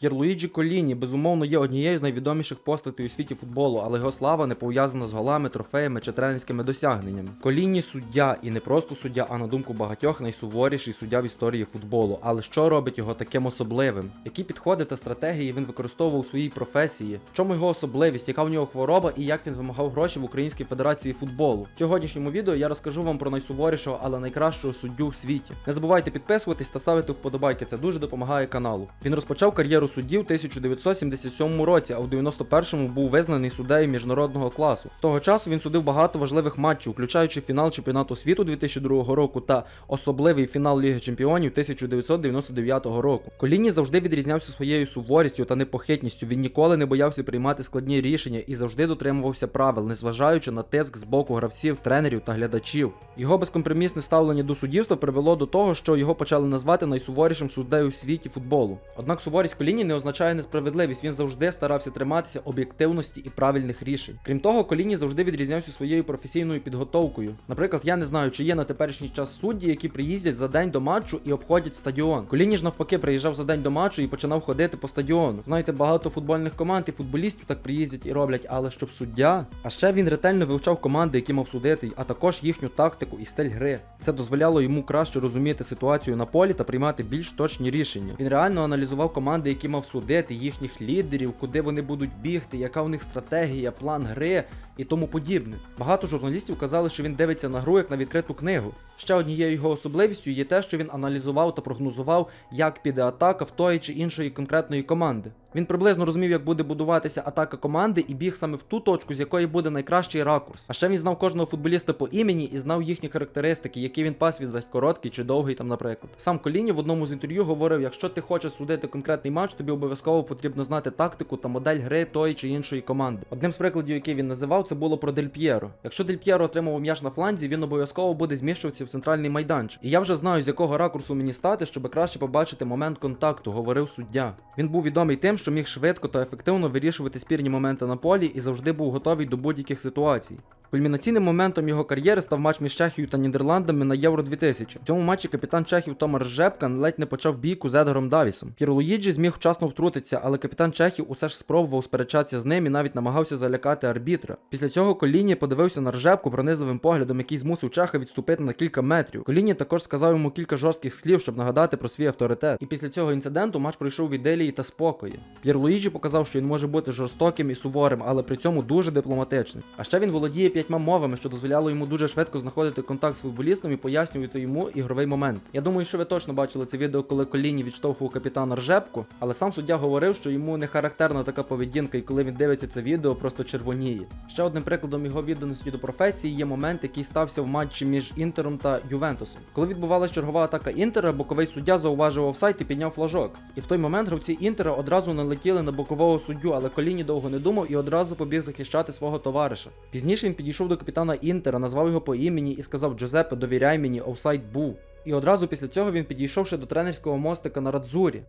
П'єрлуїджі Коліні, безумовно, є однією з найвідоміших постатей у світі футболу, але його слава не пов'язана з голами, трофеями чи тренерськими досягненнями. Коліні суддя, і не просто суддя, а на думку багатьох найсуворіший суддя в історії футболу. Але що робить його таким особливим? Які підходи та стратегії він використовував у своїй професії? В чому його особливість, яка в нього хвороба і як він вимагав гроші в Українській Федерації футболу? В сьогоднішньому відео я розкажу вам про найсуворішого, але найкращого суддю в світі. Не забувайте підписуватись та ставити вподобайки, це дуже допомагає каналу. Він розпочав кар'єру судді в 1977 році, а в 91-му був визнаний суддею міжнародного класу. Того часу він судив багато важливих матчів, включаючи фінал чемпіонату світу 2002 року та особливий фінал Ліги Чемпіонів 1999 року. Коліні завжди відрізнявся своєю суворістю та непохитністю. Він ніколи не боявся приймати складні рішення і завжди дотримувався правил, незважаючи на тиск з боку гравців, тренерів та глядачів. Його безкомпромісне ставлення до суддівства привело до того, що його почали назвати найсуворішим суддею у світі футболу. Однак суворість Коліні не означає несправедливість. Він завжди старався триматися об'єктивності і правильних рішень. Крім того, Коліні завжди відрізнявся своєю професійною підготовкою. Наприклад, я не знаю, чи є на теперішній час судді, які приїздять за день до матчу і обходять стадіон. Коліні ж навпаки приїжджав за день до матчу і починав ходити по стадіону. Знаєте, багато футбольних команд і футболістів так приїздять і роблять, але щоб суддя. А ще він ретельно вивчав команди, які мав судити, а також їхню тактику і стиль гри. Це дозволяло йому краще розуміти ситуацію на полі та приймати більш точні рішення. Він реально аналізував команди, які мав судити, їхніх лідерів, куди вони будуть бігти, яка у них стратегія, план гри і тому подібне. Багато журналістів казали, що він дивиться на гру як на відкриту книгу. Ще однією його особливістю є те, що він аналізував та прогнозував, як піде атака в тої чи іншої конкретної команди. Він приблизно розумів, як буде будуватися атака команди і біг саме в ту точку, з якої буде найкращий ракурс. А ще він знав кожного футболіста по імені і знав їхні характеристики, які він пас віддасть короткий чи довгий там, наприклад. Сам Коліні в одному з інтерв'ю говорив: якщо ти хочеш судити конкретний матч, тобі обов'язково потрібно знати тактику та модель гри тої чи іншої команди. Одним з прикладів, який він називав, це було про Дель П'єро. Якщо Дель П'єро отримав м'яч на фланзі, він обов'язково буде зміщуватися в центральний майданчик. І я вже знаю, з якого ракурсу мені стати, щоб краще побачити момент контакту, говорив суддя. Він був відомий тим, що міг швидко та ефективно вирішувати спірні моменти на полі і завжди був готовий до будь-яких ситуацій. Кульмінаційним моментом його кар'єри став матч між Чехією та Нідерландами на Євро 2000. В цьому матчі капітан Чехів Томар Жепка ледь не почав бійку з Едгаром Давісом. П'єр зміг вчасно втрутитися, але капітан Чехів усе ж спробував сперечатися з ним і навіть намагався залякати арбітра. Після цього Коліні подивився на Ржепку пронизливим поглядом, який змусив Чеха відступити на кілька метрів. Коліні також сказав йому кілька жорстких слів, щоб нагадати про свій авторитет. І після цього інциденту матч пройшов в іделії та спокої. П'єр показав, що він може бути жорстоким і суворим, але при цьому дуже дипломатичним. А ще він володіє п'ятьма мовами, що дозволяло йому дуже швидко знаходити контакт з футболістом і пояснювати йому ігровий момент. Я думаю, що ви точно бачили це відео, коли Коліні відштовхував капітана Ржепку, але сам суддя говорив, що йому не характерна така поведінка, і коли він дивиться це відео, просто червоніє. Ще одним прикладом його відданості до професії є момент, який стався в матчі між Інтером та Ювентусом. Коли відбувалася чергова атака Інтера, боковий суддя зауважив офсайт і підняв флажок. І в той момент гравці Інтера одразу налетіли на бокового суддю, але Коліні довго не думав і одразу побіг захищати свого товариша. Пізніше він підійшов до капітана Інтера, назвав його по імені і сказав: Джозепе, довіряй мені, офсайт був. І одразу після цього він підійшов ще до тренерського мостика на Радзурі.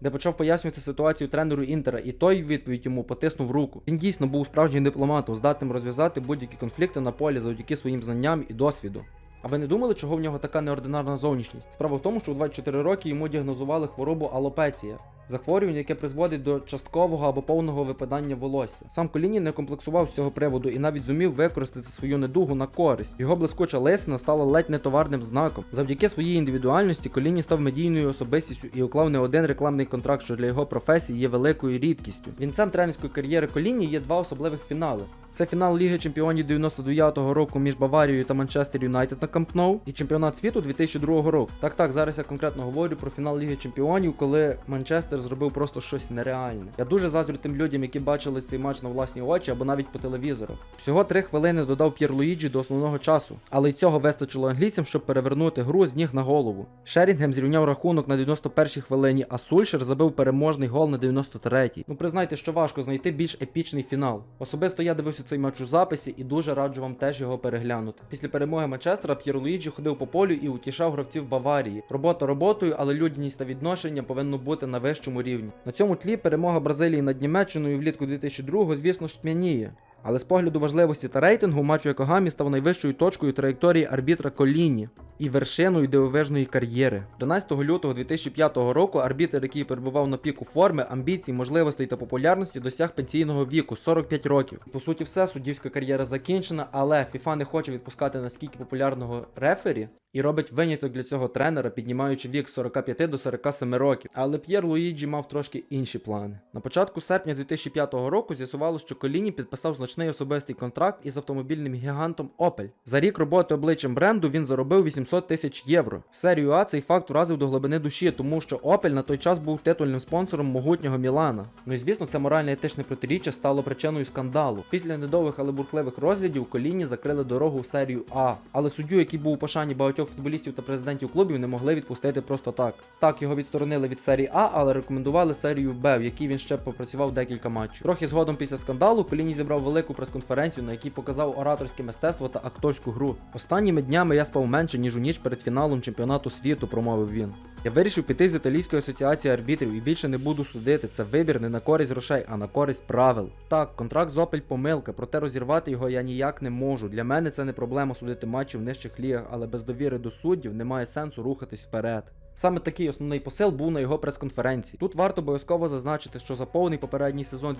Де почав пояснювати ситуацію тренеру Інтера, і той відповідь йому потиснув руку. Він дійсно був справжнім дипломатом, здатним розв'язати будь-які конфлікти на полі завдяки своїм знанням і досвіду. А ви не думали, чого в нього така неординарна зовнішність? Справа в тому, що у 24 роки йому діагнозували хворобу алопеція. Захворювання, яке призводить до часткового або повного випадання волосся. Сам Коліні не комплексував з цього приводу і навіть зумів використати свою недугу на користь. Його блискуча лисина стала ледь не товарним знаком. Завдяки своїй індивідуальності Коліні став медійною особистістю і уклав не один рекламний контракт, що для його професії є великою рідкістю. Вінцем тренерської кар'єри Коліні є два особливих фінали. Це фінал Ліги Чемпіонів 99-го року між Баварією та Манчестер Юнайтед на Камп Ноу і чемпіонат світу 2002 року. Так, так, зараз я конкретно говорю про фінал Ліги Чемпіонів, коли Манчестер зробив просто щось нереальне. Я дуже заздрю тим людям, які бачили цей матч на власні очі або навіть по телевізору. Всього три хвилини додав П'єр Луїджі до основного часу, але й цього вистачило англійцям, щоб перевернути гру з ніг на голову. Шерінгем зрівняв рахунок на 91-й хвилині, а Сульшер забив переможний гол на 93-й. Ну признайте, що важко знайти більш епічний фінал. Особисто я дивився цей матч у записі і дуже раджу вам теж його переглянути. Після перемоги Манчестера П'єр Луїджі ходив по полю і утішав гравців Баварії. Робота роботою, але людяність та відношення повинно бути на вищому рівні. На цьому тлі перемога Бразилії над Німеччиною влітку 2002 звісно ж тьмяніє. Але з погляду важливості та рейтингу матч Якогамі став найвищою точкою траєкторії арбітра Коліні і вершиною дивовижної кар'єри. 12 лютого 2005 року арбітр, який перебував на піку форми, амбіцій, можливостей та популярності, досяг пенсійного віку 45 років. По суті, все, суддівська кар'єра закінчена, але FIFA не хоче відпускати наскільки популярного рефері. І робить виняток для цього тренера, піднімаючи вік з 45 до 47 років. Але П'єр Луїджі мав трошки інші плани. На початку серпня 2005 року з'ясувалося, що Коліні підписав значний особистий контракт із автомобільним гігантом Opel. За рік роботи обличчям бренду він заробив 800 тисяч євро. Серію А цей факт вразив до глибини душі, тому що Opel на той час був титульним спонсором могутнього Мілана. Ну і звісно, це моральне етичне протиріччя стало причиною скандалу. Після недовгих, але бурхливих розглядів Коліні закрили дорогу в серію А. Але суддю, який був у пошані багатьох футболістів та президентів клубів, не могли відпустити просто так. Так його відсторонили від серії А, але рекомендували серію Б, в якій він ще попрацював декілька матчів. Трохи згодом після скандалу Коліні зібрав велику прес-конференцію, на якій показав ораторське мистецтво та акторську гру. Останніми днями я спав менше, ніж у ніч перед фіналом чемпіонату світу, промовив він. Я вирішив піти з італійської асоціації арбітрів і більше не буду судити. Це вибір не на користь грошей, а на користь правил. Так, контракт з Opel помилка, проте розірвати його я ніяк не можу. Для мене це не проблема судити матчі в нижчих лігах, але без довіри до суддів немає сенсу рухатись вперед. Саме такий основний посил був на його прес-конференції. Тут варто обов'язково зазначити, що за повний попередній сезон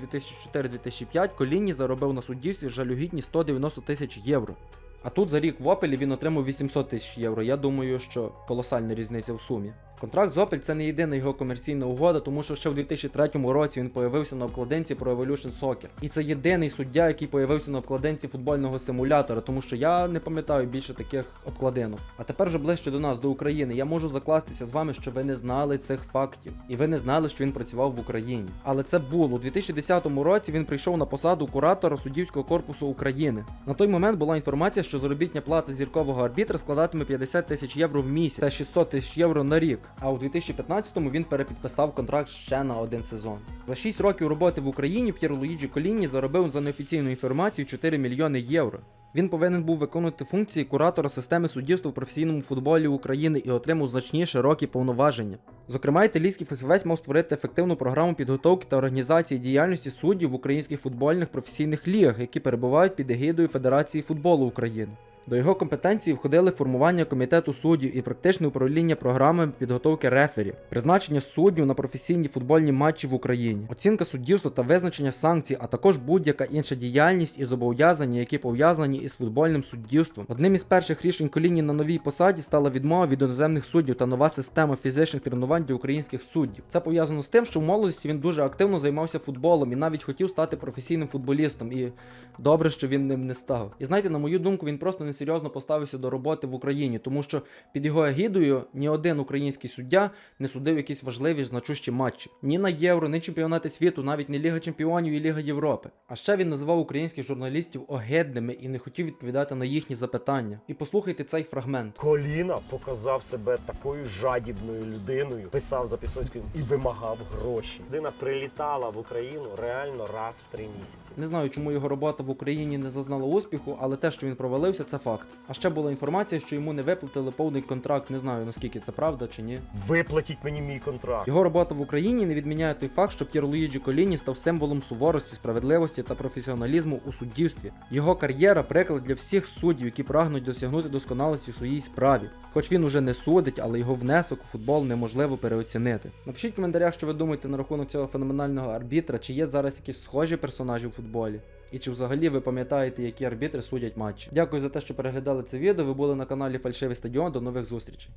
2004-2005 Колінні заробив на суддівстві жалюгідні 190 тисяч євро. А тут за рік в Опелі він отримав 800 тисяч євро. Я думаю, що колосальна різниця в сумі. Контракт з Opel це не єдина його комерційна угода, тому що ще в 2003 році він появився на обкладинці Pro Evolution Soccer. І це єдиний суддя, який появився на обкладинці футбольного симулятора, тому що я не пам'ятаю більше таких обкладинок. А тепер вже ближче до нас, до України. Я можу закластися з вами, що ви не знали цих фактів, і ви не знали, що він працював в Україні. Але це було у 2010 році. Він прийшов на посаду куратора суддівського корпусу України. На той момент була інформація, що заробітня плата зіркового арбітра складатиме 50 тисяч євро в місяць та 600 тисяч євро на рік. А у 2015-му він перепідписав контракт ще на один сезон. За 6 років роботи в Україні П'єр Луїджі Коліні заробив за неофіційну інформацію 4 мільйони євро. Він повинен був виконувати функції куратора системи суддівства в професійному футболі України і отримав значні широкі повноваження. Зокрема, італійський фахівець мав створити ефективну програму підготовки та організації діяльності суддів в українських футбольних професійних лігах, які перебувають під егідою Федерації футболу України. До його компетенції входили формування комітету суддів і практичне управління програмами підготовки рефері, призначення суддів на професійні футбольні матчі в Україні, оцінка суддівства та визначення санкцій, а також будь-яка інша діяльність і зобов'язання, які пов'язані із футбольним суддівством. Одним із перших рішень коліні на новій посаді стала відмова від іноземних суддів та нова система фізичних тренувань для українських суддів. Це пов'язано з тим, що в молодості він дуже активно займався футболом і навіть хотів стати професійним футболістом. І добре, що він ним не став. І знаєте, на мою думку, він просто несерйозно поставився до роботи в Україні, тому що під його егідою ні один український суддя не судив якісь важливі значущі матчі. Ні на євро, ні чемпіонати світу, навіть не Ліга Чемпіонів і Ліга Європи. А ще він називав українських журналістів огидними і не хотів відповідати на їхні запитання. І послухайте цей фрагмент. Коліна показав себе такою жадібною людиною, писав за Пісоцьким і вимагав гроші. Людина прилітала в Україну реально раз в три місяці. Не знаю, чому його робота в Україні не зазнала успіху, але те, що він провалився, це факт. А ще була інформація, що йому не виплатили повний контракт. Не знаю наскільки це правда чи ні. Виплатіть мені мій контракт. Його робота в Україні не відміняє той факт, що П'єр Луїджі Коліні став символом суворості, справедливості та професіоналізму у суддівстві. Його кар'єра приклад для всіх суддів, які прагнуть досягнути досконалості у своїй справі. Хоч він уже не судить, але його внесок у футбол неможливо переоцінити. Напишіть в коментарях, що ви думаєте на рахунок цього феноменального арбітра, чи є зараз якісь схожі персонажі у футболі. І чи взагалі ви пам'ятаєте, які арбітри судять матчі? Дякую за те, що переглядали це відео. Ви були на каналі Фальшивий Стадіон. До нових зустрічей.